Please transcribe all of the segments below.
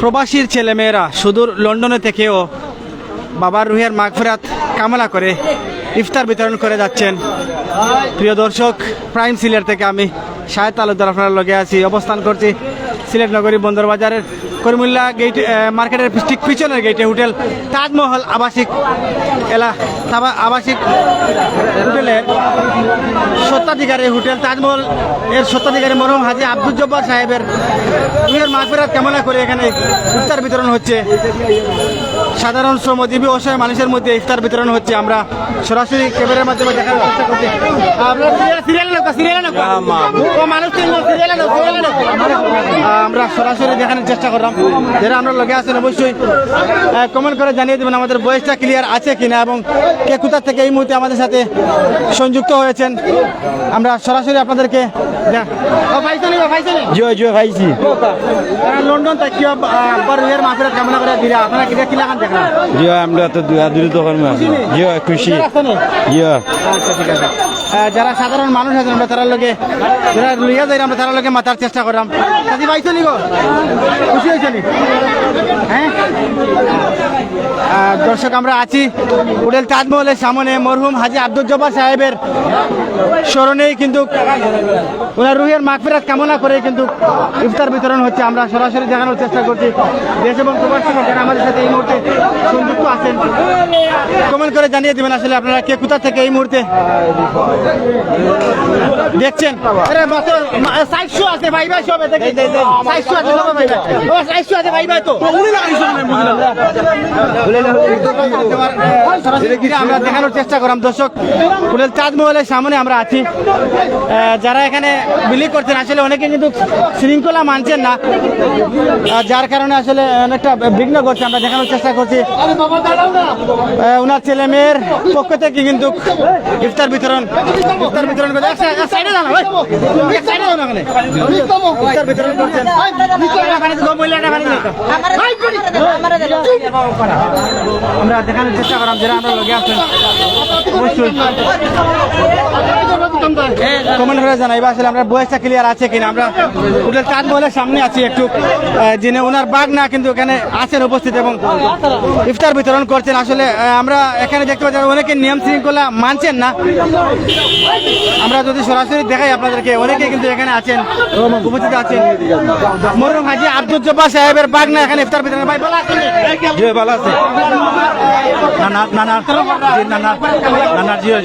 প্রবাসীর ছেলেমেয়েরা সুদূর লন্ডনে থেকেও বাবার রুহের মাগফিরাত কামনা করে ইফতার বিতরণ করে যাচ্ছেন। প্রিয় দর্শক, প্রাইম সিলেট থেকে আমি শাহেদ তালুকদার আপনার লগে আছি। অবস্থান করছি সিলেট নগরী বন্দরবাজারের করিমুল্লা গেট মার্কেটের ঠিক পিছনের গেটে হোটেল তাজমহল আবাসিক এলা আবাসিক হোটেলের সত্ত্বাধিকারী হোটেল তাজমহল এর সত্ত্বাধিকারী মরহুম হাজি আব্দুল জব্বার সাহেবের রুহের মাগফিরাত কামনা করে এখানে ইফতার বিতরণ হচ্ছে। সাধারণ শ্রমজীবী অসহায় মানুষের মধ্যে ইফতার বিতরণ হচ্ছে। আমরা সরাসরি ক্যামেরার মাধ্যমে দেখার চেষ্টা করছি। আমরা সরাসরি দেখানোর চেষ্টা করলাম যারা আমরা লগে আছেন অবশ্যই কমেন্ট করে জানিয়ে দেবেন আমাদের বয়সটা ক্লিয়ার আছে কিনা এবং কে কোথা থেকে এই মুহূর্তে আমাদের সাথে সংযুক্ত হয়েছেন। আমরা সরাসরি আপনাদেরকে দে- ও, পাইছনি, ও, পাইছনি? জয় জয় খাইছি লন্ডন থেকে আব্বার রুহের মাফিরাত কামনা করে দিলা আপনারা কিনা কিলা খান দেখলাম জয় আমরা তো দূরে তখন জয় খুশি। জয়। আচ্ছা ঠিক আছে। যারা সাধারণ মানুষ আছেন আমরা তারা লোকে যারা লইয়া যাই আমরা তারা লোকে মাতার চেষ্টা করলাম কাজী পাইছো নি গো। খুশি হয়েছে নি হ্যাঁ দর্শক, আমরা আছি উডেল তাজমহলের সামনে মরহুম হাজি আব্দুল জব্বার সাহেবের স্মরণেই কিন্তু ওনার রুহের মাগফিরাত কামনা করে কিন্তু ইফতার বিতরণ হচ্ছে। আমরা সরাসরি দেখানোর চেষ্টা করছি। দেশ এবং প্রবাসী আমাদের সাথে এই মুহূর্তে সংযুক্ত আছেন। কমেন্ট করে জানিয়ে দেবেন আসলে আপনারা কে কোথা থেকে এই মুহূর্তে দেখছেন? আরে মাত্র সাইজশো আছে ভাই ভাই সব দেখে সাইজশো আছে সব ভাই ভাই। ও সাইজশো আছে ভাই ভাই তো। সরাসরি ঘিরে আমরা দেখানোর চেষ্টা করলাম দর্শক? হোটেল তাজমহলের সামনে আমরা আছি। যারা এখানে বিলি করছেন আসলে অনেকে কিন্তু শৃঙ্খলা মানছেন না। যার কারণে আসলে অনেকটা বিঘ্ন করছে আমরা দেখানোর চেষ্টা করছি। ওনার ছেলে মেয়ের পক্ষ থেকে কিন্তু ইফতার বিতরণ আমরা দেখানোর চেষ্টা করলাম যারা আমরা লগে আছেন কমেন্ট করে জানাইবা আসলে আমরা বয়সটা ক্লিয়ার আছে কিনা আমরা হোটেল তাজমহলের সামনে আছি একটু যিনি ওনার বাঘ না কিন্তু এখানে আছেন উপস্থিত এবং ইফতার বিতরণ করছেন আসলে আমরা এখানে দেখতে পাচ্ছি, অনেকে নিয়ম শৃঙ্খলা মানছেন না। আমরা যদি সরাসরি দেখাই আপনাদেরকে অনেকে কিন্তু এখানে আছেন উপস্থিত আছেন। মরুম হাজি আব্দুল জব্বার সাহেবের বাঘ না এখানে ইফতার বিতরণ ভাই ভালো আছেন? ভালো আছে। না না না না জি, না জিও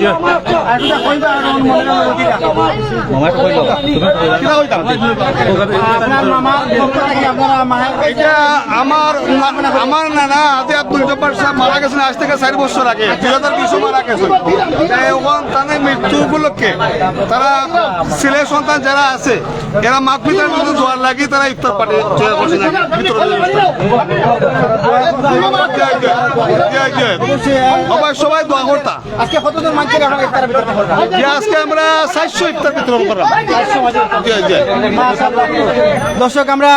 আমার না না আদি আব্দুল জব্বার সাহেব মারা গেছেন আজ থেকে চার বছর আগে দুই হাজার বিশে মারা গেছেন। তাই ওখান তাদের মৃত্যু উপলক্ষে তারা ছেলে সন্তান যারা আছে এরা মাঘ পিতার জন্য জোয়ার লাগি তারা ইফতার পাঠে সবাই সবাই দোয়া করতা। আজকে কতজন মানুষের ইফতার বিতরণ করবেন আজকে আমরা চারশো ইফতার বিতরণ করলাম। দর্শক আমরা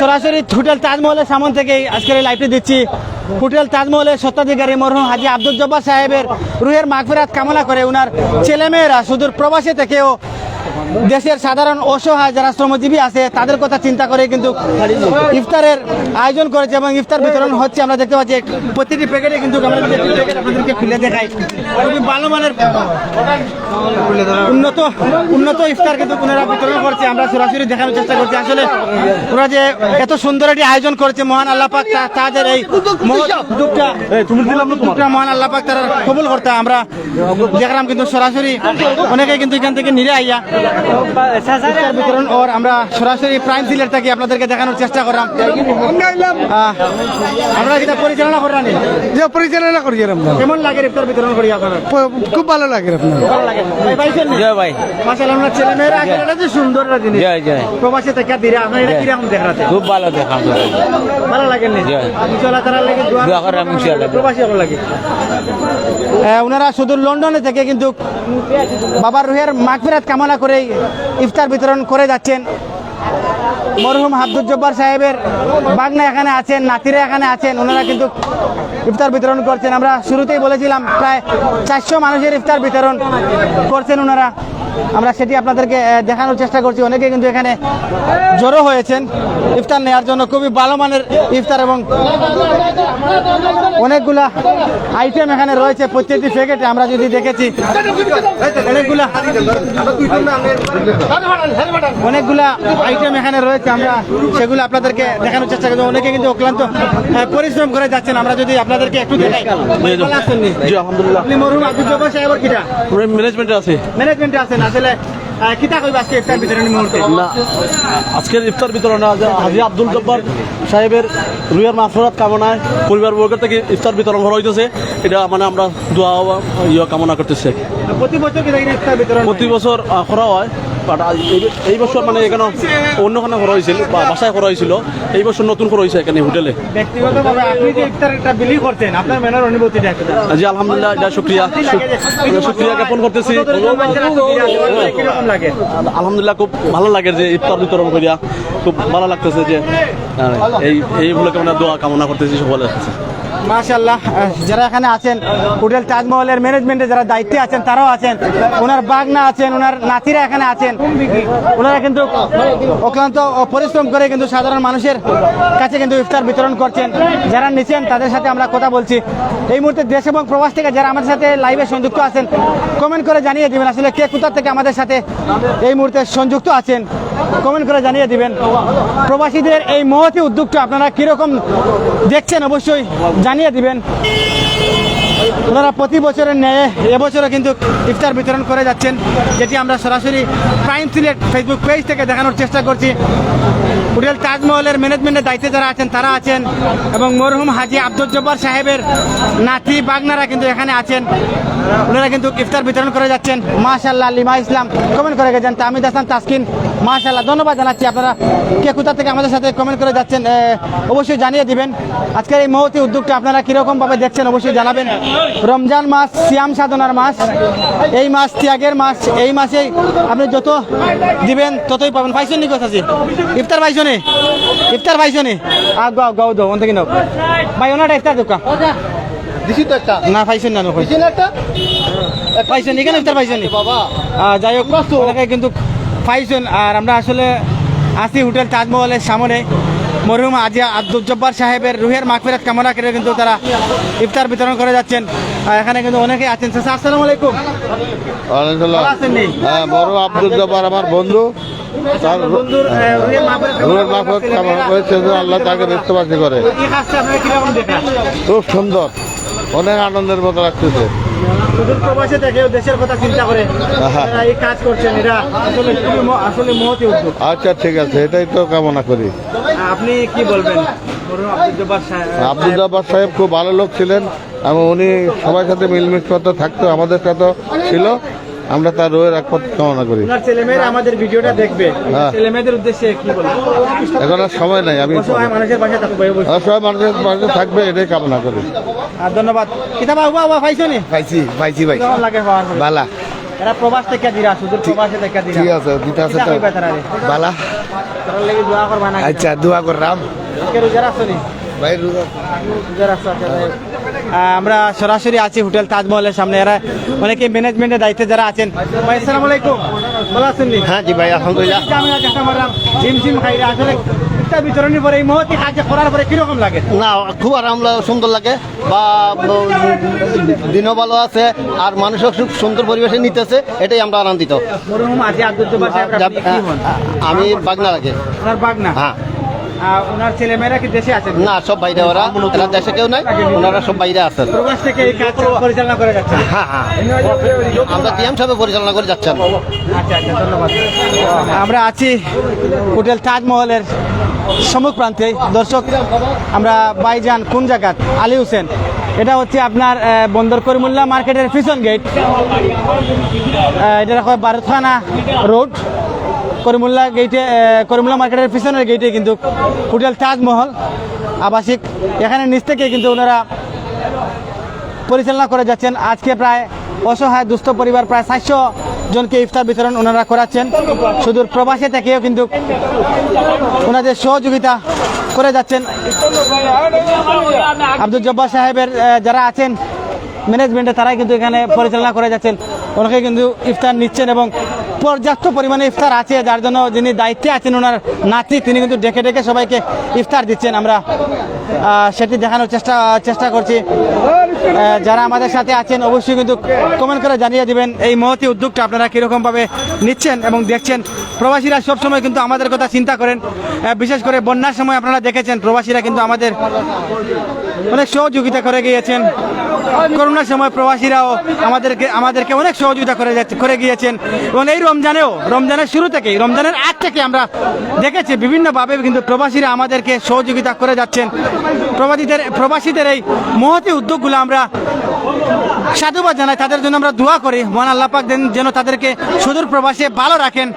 সরাসরি হোটেল তাজমহলের সামন থেকে আজকের এই লাইভটি দিচ্ছি হোটেল তাজমহলের স্বত্বাধিকারী মরহুম হাজি আব্দুল জব্বার সাহেবের রুহের মাগফিরাত কামনা করে ওনার ছেলেমেয়েরা সুদূর প্রবাসী থেকেও দেশের সাধারণ অসহায় যারা শ্রমজীবী আছে তাদের কথা চিন্তা করে কিন্তু ইফতারের আয়োজন করেছে এবং ইফতার বিতরণ হচ্ছে। আমরা দেখতে পাচ্ছি প্রতিটি প্যাকেটে কিন্তু আপনাদেরকে খুলে দেখাই। খুবই ভালো মানের উন্নত উন্নত ইফতার কিন্তু পুনরা বিতরণ করছে। আমরা সরাসরি দেখানোর চেষ্টা করছি। আসলে ওরা যে এত সুন্দর একটি আয়োজন করেছে মহান আল্লাহ পাক তা- তাদের এই উদ্যোগটা মহান আল্লাহ পাক তারা কবুল করতে। আমরা দেখলাম কিন্তু সরাসরি অনেকে কিন্তু এখান থেকে নিরে আইয়া বিতরণ ওর আমরা সরাসরি প্রাইম সিলেট থেকে আপনাদেরকে দেখানোর চেষ্টা করলাম। আমরা যেটা পরিচালনা করলাম যে পরিচালনা করি কেমন লাগে ইফতার বিতরণ করি আপনার? খুব ভালো লাগে আপনার ভালো লাগে। পাইছেন জয় ভাই। মাশাআল্লাহ আপনার ছেলে মেয়েরা এটা যে সুন্দর একটা জিনিস। জয় জয়। প্রবাসী থেকে দিলে আপনার এটা কীরকম দেখাতে খুব ভালো দেখাম ভালো লাগে নি? জয়। ইনশাআল্লাহ তারা লাগে দোয়া ইনশাআল্লাহ। প্রবাসী ভালো লাগে। আহ, ওনারা শুধু লন্ডনে থেকে কিন্তু বাবার রুহের মাগফিরাত কামনা করে ইফতার বিতরণ করে যাচ্ছেন। মরহুম আব্দুল জব্বার সাহেবের বাগনা এখানে আছেন, নাতিরা এখানে আছেন, ওনারা কিন্তু ইফতার বিতরণ করছেন। আমরা শুরুতেই বলেছিলাম, প্রায় চারশো মানুষের ইফতার বিতরণ করছেন ওনারা। আমরা সেটি আপনাদেরকে দেখানোর চেষ্টা করছি। অনেকে কিন্তু এখানে জড়ো হয়েছেন ইফতার নেওয়ার জন্য। খুবই ভালো মানের ইফতার এবং অনেকগুলা আইটেম এখানে রয়েছে প্রত্যেকটি প্যাকেটে। আমরা যদি দেখেছি, অনেকগুলা অনেকগুলা আইটেম এখানে রয়েছে। আমরা সেগুলো আপনাদেরকে দেখানোর চেষ্টা করছি অনেকে কিন্তু অক্লান্ত পরিশ্রম করে যাচ্ছেন। আমরা যদি আপনাদেরকে একটু দেখাই। জি আলহামদুলিল্লাহ। আপনি মরহুম আব্দুল জব্বার সাহেবের কিটা? ম্যানেজমেন্টে আছে। ম্যানেজমেন্টে আছেন। আসলে কিতা কইবা আজকে ইফতার বিতরণী মুহূর্তে? না আজকের ইফতার বিতরণে হাজি আব্দুল জব্বার সাহেবের রুইয়ার মাফরাত কামনায় পরিবার বর্গের থেকে ইফতার বিতরণ করা হইতেছে। এটা মানে আমরা দোয়া ইয়ে কামনা করতেছি। প্রতি বছর প্রতি বছর করা হয়। বাট এই বছর মানে এখানে অন্যখানে করা হয়েছিল বা বাসায় করা হয়েছিল এই বছর নতুন করা হয়েছে এখানে হোটেলে। ব্যক্তিগতভাবে আপনি যে ইফতার বিলি করছেন আপনার মেনার অনুভূতিটা জি আলহামদুলিল্লাহ এটা শুক্রিয়া। শুক্রিয়া জ্ঞাপন করতেছি। আলহামদুলিল্লাহ খুব ভালো লাগে যে ইফতার বিতরণ করিয়া খুব ভালো লাগতেছে যে এই এই উপলক্ষে আমরা দোয়া কামনা করতেছি সকলের কাছে মাশাল্লাহ যারা এখানে আছেন, হোটেল তাজমহলের ম্যানেজমেন্টে যারা দায়িত্বে আছেন, তারাও আছেন। ওনার বাগনা আছেন, ওনার নাতিরা এখানে আছেন। ওনারা কিন্তু অক্লান্ত পরিশ্রম করে কিন্তু সাধারণ মানুষের কাছে কিন্তু ইফতার বিতরণ করছেন। যারা নিচ্ছেন তাদের সাথে আমরা কথা বলছি। এই মুহূর্তে দেশ এবং প্রবাস থেকে যারা আমাদের সাথে লাইভে সংযুক্ত আছেন কমেন্ট করে জানিয়ে দেবেন আসলে কে কোথা থেকে আমাদের সাথে এই মুহূর্তে সংযুক্ত আছেন। কমেন্ট করে জানিয়ে দিবেন। প্রবাসীদের এই মহতি উদ্যোগটা আপনারা কীরকম দেখছেন অবশ্যই জানিয়ে দিবেন। ওনারা প্রতি বছরের ন্যায় এবছরও কিন্তু ইফতার বিতরণ করে যাচ্ছেন, যেটি আমরা সরাসরি প্রাইম সিলেট ফেসবুক পেজ থেকে দেখানোর চেষ্টা করছি। হোটেল তাজমহলের ম্যানেজমেন্টের দায়িত্বে যারা আছেন, তারা আছেন এবং মরহুম হাজি আব্দুল জব্বার সাহেবের নাতি বাগনারা কিন্তু এখানে আছেন। ওনারা কিন্তু ইফতার বিতরণ করে যাচ্ছেন। মাশাল্লাহ লিমা ইসলাম কমেন্ট করে গেছেন, তামিদ হাসান তাসকিন মাশাল্লাহ ধন্যবাদ জানাচ্ছি আপনারা কে কোথা থেকে আমাদের সাথে কমেন্ট করে যাচ্ছেন অবশ্যই জানিয়ে দিবেন। আজকের এই মহতি উদ্যোগটা আপনারা কীরকমভাবে দেখছেন, অবশ্যই জানাবেন। রমজান মাস সিয়াম সাধনার মাস এই মাস ত্যাগের মাস এই মাসেই আপনি যত দিবেন ততই পাবেন। পাইছেন নি কথা ইফতার পাইছনি ইফতার পাইছনি আ গাও গাও দাও থেকে নাও। ভাই ওনাটা ইফতার দোকান? দিছি তো একটা। না পাইছেন না নকই না একটা? পাইছেন এখানে ইফতার পাইছেন বাবা। যাই হোক কিন্তু পাইছেন। আর আমরা আসলে আছি হোটেল তাজমহলের সামনে। মরহুম আজিয়া আব্দুল জব্বার সাহেবের রুহের মাগফিরাত কামনা করে কিন্তু তারা ইফতার বিতরণ করে যাচ্ছেন। এখানে কিন্তু অনেকেই আছেন। চাচা, আসসালামু আলাইকুম। হ্যাঁ বড় আব্দুল জব্বার আমার বন্ধু। তার রুহের মাগফিরাত কামনা করেছে আল্লাহ তাকে ব্যস্তবাসী করে। খুব সুন্দর। অনেক আনন্দের মতো লাগতেছে। সুদূর প্রবাসে থেকেও দেশের কথা চিন্তা করে এই কাজ করছেন এটা আসলে খুবই আসলে মহতি উদ্যোগ। আচ্ছা ঠিক আছে এটাই তো কামনা করি। আপনি কি বলবেন? আব্দুল জব্বার সাহেব খুব ভালো লোক ছিলেন এবং উনি সবার সাথে মিলমিশ করতে থাকতো আমাদের সাথে ছিল। আমরা তার রোয়ের একপথ কামনা করি। ছেলেমেয়েরা আমাদের ভিডিওটা দেখবে। হ্যাঁ। ছেলেমেয়েদের উদ্দেশ্যে কি বলবেন এখন আর সময় নাই আমি অসহায় মানুষের পাশে থাকব সবাই মানুষের পাশে থাকবে এটাই কামনা করি। আর ধন্যবাদ। কিতা বাবু বাবা পাইছো নি? পাইছি পাইছি ভাই কেমন লাগে বালা। এরা প্রবাস থেকে দিরা শুধু প্রবাসে থেকে দিরা। ঠিক আছে দিতে আছে তো। তারা লাগি দোয়া করবা না আচ্ছা দোয়া আজকে রোজা রাখছো নি? ভাই রোজা রোজা রাখছো আচ্ছা, আমরা সরাসরি আছি হোটেল তাজমহলের সামনে। এরা অনেকে ম্যানেজমেন্টের দায়িত্বে যারা আছেন। ভাই আসসালামু আলাইকুম। ভালো আছেন নি? হ্যাঁ জি ভাই আলহামদুলিল্লাহ। খাইরা আসলে বিতরণের পরে এই করার পরে কীরকম লাগে? না খুব আরাম সুন্দর লাগে। বা দিনও ভালো আছে আর মানুষও খুব সুন্দর পরিবেশে নিতেছে এটাই আমরা আনন্দিত। আমি বাগনা লাগে বাগনা? হ্যাঁ। আহ, ওনার ছেলেমেয়েরা কি দেশে আছেন? না সব বাইরে ওরা। দেশে কেউ নাই ওনারা সব বাইরে আছেন প্রবাস থেকে এই কাজ পরিচালনা করে যাচ্ছেন? হ্যাঁ হ্যাঁ। আমরা টিএম সাহেব পরিচালনা করে যাচ্ছেন আচ্ছা আচ্ছা ধন্যবাদ। আমরা আছি হোটেল তাজমহলের সম্মুখ প্রান্তে। দর্শক আমরা বাইজান কোন জায়গাত আলী হোসেন। এটা হচ্ছে আপনার বন্দর করিমুল্লাহ মার্কেটের পিছন গেট এটা হয় বারোখানা রোড করিমুল্লাহ গেটে আহ, করিমুল্লাহ মার্কেটের পিছনের গেটে কিন্তু হোটেল তাজমহল আবাসিক। এখানে নিচ থেকে কিন্তু ওনারা পরিচালনা করে যাচ্ছেন। আজকে প্রায় অসহায় দুস্থ পরিবার প্রায় সাতশো জনকে ইফতার বিতরণ ওনারা করাচ্ছেন। সুদূর প্রবাসে থেকেও কিন্তু ওনাদের সহযোগিতা করে যাচ্ছেন। আব্দুল জব্বার সাহেবের যারা আছেন ম্যানেজমেন্টে তারাই কিন্তু এখানে পরিচালনা করে যাচ্ছেন। ওনাকে কিন্তু ইফতার নিচ্ছেন এবং পর্যাপ্ত পরিমাণে ইফতার আছে, যার জন্য যিনি দায়িত্বে আছেন, ওনার নাতি, তিনি কিন্তু ডেকে ডেকে সবাইকে ইফতার দিচ্ছেন। আমরা সেটি দেখানোর চেষ্টা চেষ্টা করছি। যারা আমাদের সাথে আছেন, অবশ্যই কিন্তু কমেন্ট করে জানিয়ে দেবেন এই মহতি উদ্যোগটা আপনারা কীরকমভাবে নিচ্ছেন এবং দেখছেন। প্রবাসীরা সবসময় কিন্তু আমাদের কথা চিন্তা করেন। বিশেষ করে বন্যার সময় আপনারা দেখেছেন, প্রবাসীরা কিন্তু আমাদের অনেক সহযোগিতা করে গিয়েছেন। করোনার সময় প্রবাসীরাও আমাদেরকে আমাদেরকে অনেক সহযোগিতা করে করে গিয়েছেন। এবং এই রমজানেও, রমজানের শুরু থেকেই, রমজানের আগ থেকে আমরা দেখেছি, বিভিন্নভাবে কিন্তু প্রবাসীরা আমাদেরকে সহযোগিতা করে যাচ্ছেন। প্রবাসীদের প্রবাসীদের এই মহতি উদ্যোগগুলো আমরা সাধুবাদ জানাই। তাদের জন্য আমরা দোয়া করি। মহান আল্লাহ পাক যেন- তাদেরকে সুদূর প্রবাসে ভালো রাখেন।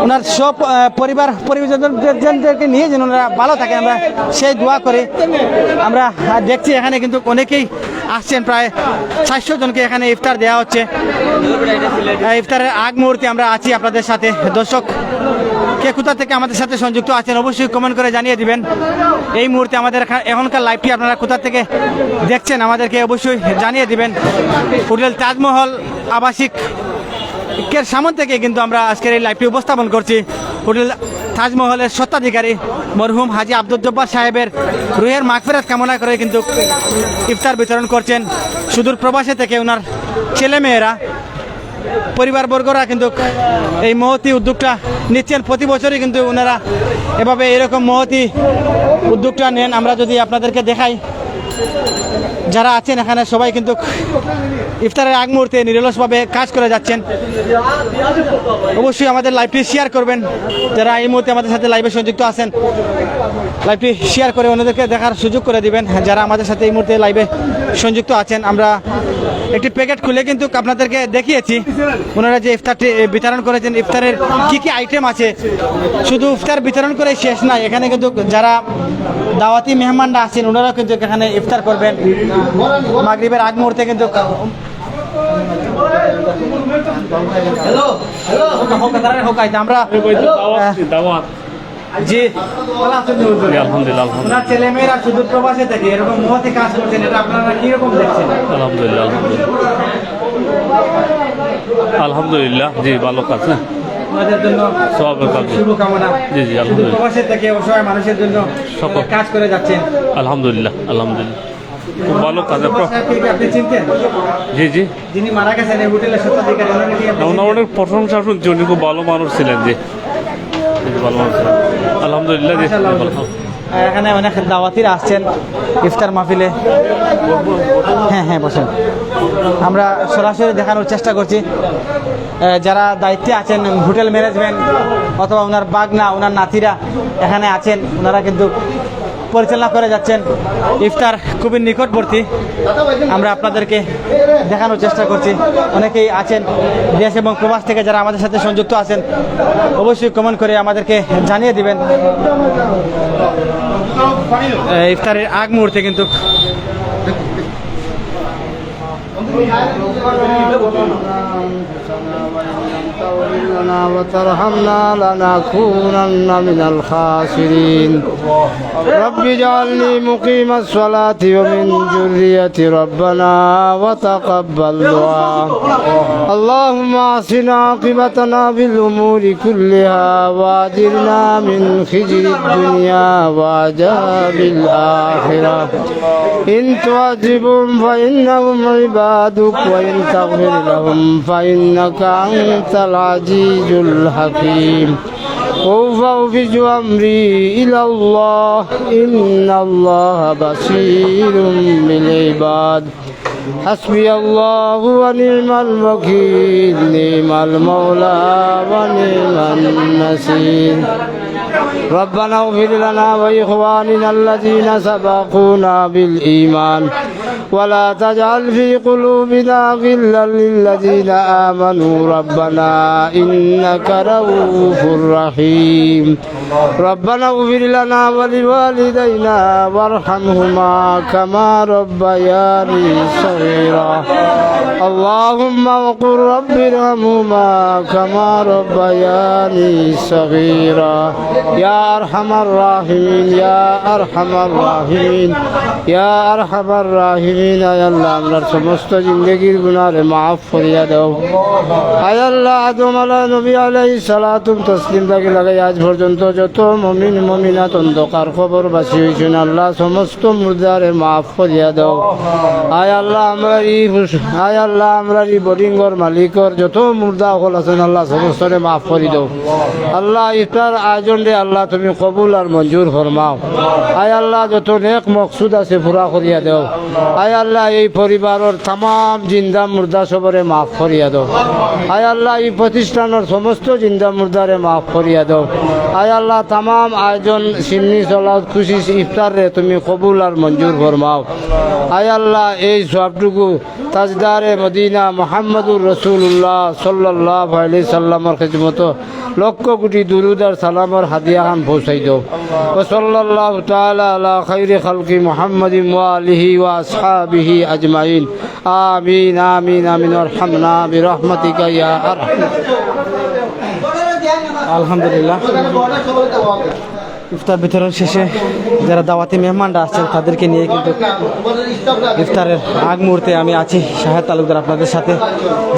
ওনার সব পরিবার পরিজনদেরকে নিয়ে যেন ওনারা ভালো থাকে আমরা সেই দোয়া করি। আমরা দেখছি এখানে কিন্তু অনেকেই আসছেন। প্রায় চারশো জনকে এখানে ইফতার দেওয়া হচ্ছে। ইফতারের আগ মুহূর্তে আমরা আছি আপনাদের সাথে। দর্শক কে কোথা থেকে আমাদের সাথে সংযুক্ত আছেন অবশ্যই কমেন্ট করে জানিয়ে দিবেন। এই মুহূর্তে আমাদের এখা- এখনকার লাইভটি আপনারা কোথা থেকে দেখছেন আমাদেরকে অবশ্যই জানিয়ে দিবেন। হোটেল তাজমহল আবাসিক কের সামন থেকে কিন্তু আমরা আজকের এই লাইভটি উপস্থাপন করছি। হোটেল তাজমহলের স্বত্বাধিকারী মরহুম হাজি আব্দুল জব্বার সাহেবের রুহের মাগফেরাত কামনা করে কিন্তু ইফতার বিতরণ করছেন। সুদূর প্রবাসে থেকে ওনার ছেলেমেয়েরা পরিবারবর্গরা কিন্তু এই মহতি উদ্যোগটা নিচ্ছেন। প্রতি বছরই কিন্তু ওনারা এভাবে এরকম মহতি উদ্যোগটা নেন। আমরা যদি আপনাদেরকে দেখাই, যারা আছেন এখানে সবাই কিন্তু ইফতারের আগ মুহূর্তে নিরলসভাবে কাজ করে যাচ্ছেন। অবশ্যই আমাদের লাইভটি শেয়ার করবেন। যারা এই মুহূর্তে আমাদের সাথে লাইভে সংযুক্ত আছেন লাইভটি শেয়ার করে অন্যদেরকে দেখার সুযোগ করে দিবেন। যারা আমাদের সাথে এই মুহূর্তে লাইভে সংযুক্ত আছেন, আমরা একটি প্যাকেট খুলে কিন্তু আপনাদেরকে দেখিয়েছি। ওনারা যে ইফতারটি বিতরণ করেছেন ইফতারের কি কি আইটেম আছে? শুধু ইফতার বিতরণ করে শেষ নাই এখানে কিন্তু যারা দাওয়াতি মেহমানরা আছেন ওনারাও কিন্তু এখানে ইফতার করবেন। মাগরিবের আগ মুহূর্তে কিন্তু হোক আইতে আমরা দাওয়াত। জি। আলহামদুলিল্লাহ। আলহামদুলিল্লাহ। ছেলে মেয়েরা শুধু প্রবাসে থেকে এরকম মহতে কাজ করছেন এটা আপনারা কীরকম দেখছেন? আলহামদুলিল্লাহ আলহামদুলিল্লাহ। আলহামদুলিল্লাহ জি ভালো কাজ জন্য কাজ। শুভকামনা। জি, জি, শুধু আলহামদুলিল্লাহ। প্রবাসে থেকে অসহায় মানুষের জন্য। কাজ করে যাচ্ছেন। আলহামদুলিল্লাহ আলহামদুলিল্লাহ। খুব ভালো কাজ জব্বার সাহেবকে কি আপনি চিনতেন? জি জি। যিনি মারা গেছেন এই হোটেলের সত্ত্বাধিকারী ওনাকে ওনার প্রশংসা শুনছি উনি খুব ভালো মানুষ ছিলেন জি। জি, ভালো মানুষ ছিলেন। আলহামদুলিল্লাহ। এখানে অনেক দাওয়াতিরা আসছেন ইফতার মাহফিলে। হ্যাঁ হ্যাঁ বসেন। আমরা সরাসরি দেখানোর চেষ্টা করছি। যারা দায়িত্বে আছেন হোটেল ম্যানেজমেন্ট অথবা ওনার বাগনা ওনার নাতিরা এখানে আছেন ওনারা কিন্তু পরিচালনা করে যাচ্ছেন ইফতার খুবই নিকটবর্তী। আমরা আপনাদেরকে দেখানোর চেষ্টা করছি। অনেকেই আছেন দেশ এবং প্রবাস থেকে যারা আমাদের সাথে সংযুক্ত আছেন, অবশ্যই কমেন্ট করে আমাদেরকে জানিয়ে দিবেন। ইফতারের আগ মুহূর্তে কিন্তু لنا وترحمنا لنكونن من الخاسرين. رب اجعلني مقيم الصلاة ومن ذرية ربنا وتقبل دعاء. اللهم اعصنا عاقبتنا بالأمور كلها وأجرنا من خزي الدنيا وعذاب الآخرة. إن تعذبهم فإنهم عبادك وإن تغفر لهم فإنك أنت العزيز الحكيم. وأفوض أمري إلى الله. إن الله بصير بالعباد. حسبي الله ونعم الوكيل. نعم المولى ونعم النصير. ربنا اغفر لنا وإخواننا الذين سبقونا بالإيمان. ولا تجعل في قلوبنا غلا للذين آمنوا ربنا إنك رؤوف رحيم ربنا اغفر لنا ولوالدينا وارحمهما كما ربياني صغيرا اللهم وقل رب ارحمهما كما ربياني صغيرا يا أرحم الراحمين يا أرحم الراحمين يا أرحم الراحمين মুহতাজিন আয়াল্লাহ আমরা সমস্ত জিন্দগির গুণারে মাফ করিয়া দেও। আয়াল্লাহ আদম আলা নবী আলাই সালাতুম তসলিম তাকে লাগাই, আজ পর্যন্ত যত মমিন মমিনা অন্ধকার খবর বাসি হয়েছেন আল্লাহ সমস্ত মুর্দারে মাফ করিয়া দেও। আয় আল্লাহ, আমরা ই আয় আমরা ই বোর্ডিংর মালিকর যত মুর্দা হল আছেন, আল্লাহ সমস্তরে মাফ করি দেও। আল্লাহ, ইফতার আয়োজন রে আল্লাহ, তুমি কবুল আর মঞ্জুর ফরমাও। আয় আল্লাহ, যত নেক মকসুদ আছে পুরা করিয়া দেও। আয় আল্লাহ, এই পরিবারের তাম জিন্দা মুর্দা সবরে মাফ করিয়া দাও। আয় আল্লাহ, এই প্রতিষ্ঠানের সমস্ত জিন্দা মুর্দারে মাফ করিয়া দাও। আয় আল্লাহ তাম আয়োজন, সিন্নি চলাও খুশি ইফতার তুমি কবুল আর মঞ্জুর ফরমাও। আয় আল্লাহ, এই সবটুকু তাজদারে মদিনা মোহাম্মদুর রসুল্লাহ সাল্লাহ আলি সাল্লামর খেজমত লক্ষ কোটি দুরুদ আর সালামর হাদিয়া খান পৌঁছাই দাও। ও সাল্লাহ তাআলা আলা খাইরি খালকি মুহাম্মাদি ওয়ালিহি ওয়া আসহাবিহি আজমাইন। আমিন আমিন আমিন। আরহামনা বিরহমাতিকা ইয়া আরহাম। আলহামদুলিল্লাহ। ইফতার বিতরণ শেষে যারা দাওয়াতি মেহমানরা আসছেন, তাদেরকে নিয়ে কিন্তু ইফতারের আগ মুহূর্তে আমি আছি শাহেদ তালুকদার আপনাদের সাথে।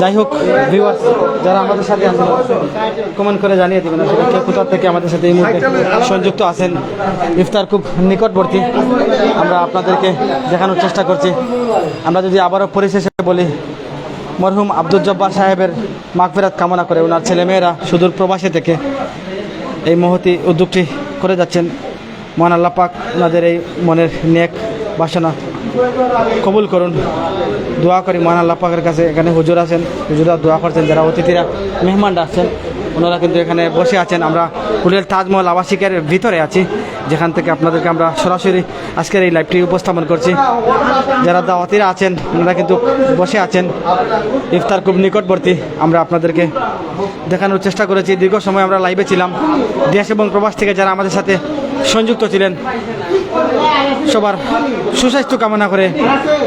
যাই হোক ভিউয়ার্স যারা আমাদের সাথে আছেন কমেন্ট করে জানিয়ে দেবেন। আসলে কোথা থেকে আমাদের সাথে এই মুহূর্তে সংযুক্ত আছেন, ইফতার খুব নিকটবর্তী। আমরা আপনাদেরকে দেখানোর চেষ্টা করছি। আমরা যদি আবারও পরিশেষে বলি, মরহুম আব্দুল জব্বার সাহেবের মাগফিরাত কামনা করে, ওনার ছেলেমেয়েরা সুদূর প্রবাসী থেকে এই মহতি উদ্যোগটি করে যাচ্ছেন। মহান আল্লাহ পাক ওনাদের এই মনের নেক বাসনা কবুল করুন। দোয়া করি মহান আল্লাহ পাকের কাছে। এখানে হুজুর আছেন। হুজুরা দোয়া করছেন। যারা অতিথিরা, মেহমানরা আছেন। ওনারা কিন্তু এখানে বসে আছেন। আমরা কুলের তাজমহল আবাসিকের ভিতরে আছি, যেখান থেকে আপনাদেরকে আমরা সরাসরি আজকের এই লাইভটি উপস্থাপন করছি। যারা দাওয়াতিরা আছেন, ওনারা কিন্তু বসে আছেন। ইফতার খুব নিকটবর্তী। আমরা আপনাদেরকে দেখানোর চেষ্টা করেছি। দীর্ঘ সময় আমরা লাইভে ছিলাম। দেশ এবং প্রবাস থেকে যারা আমাদের সাথে সংযুক্ত ছিলেন, সবার সুস্বাস্থ্য কামনা করে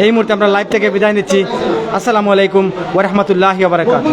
এই মুহূর্তে আমরা লাইভ থেকে বিদায় নিচ্ছি। আসসালামু আলাইকুম ওরহমতুল্লাহ বারাকাত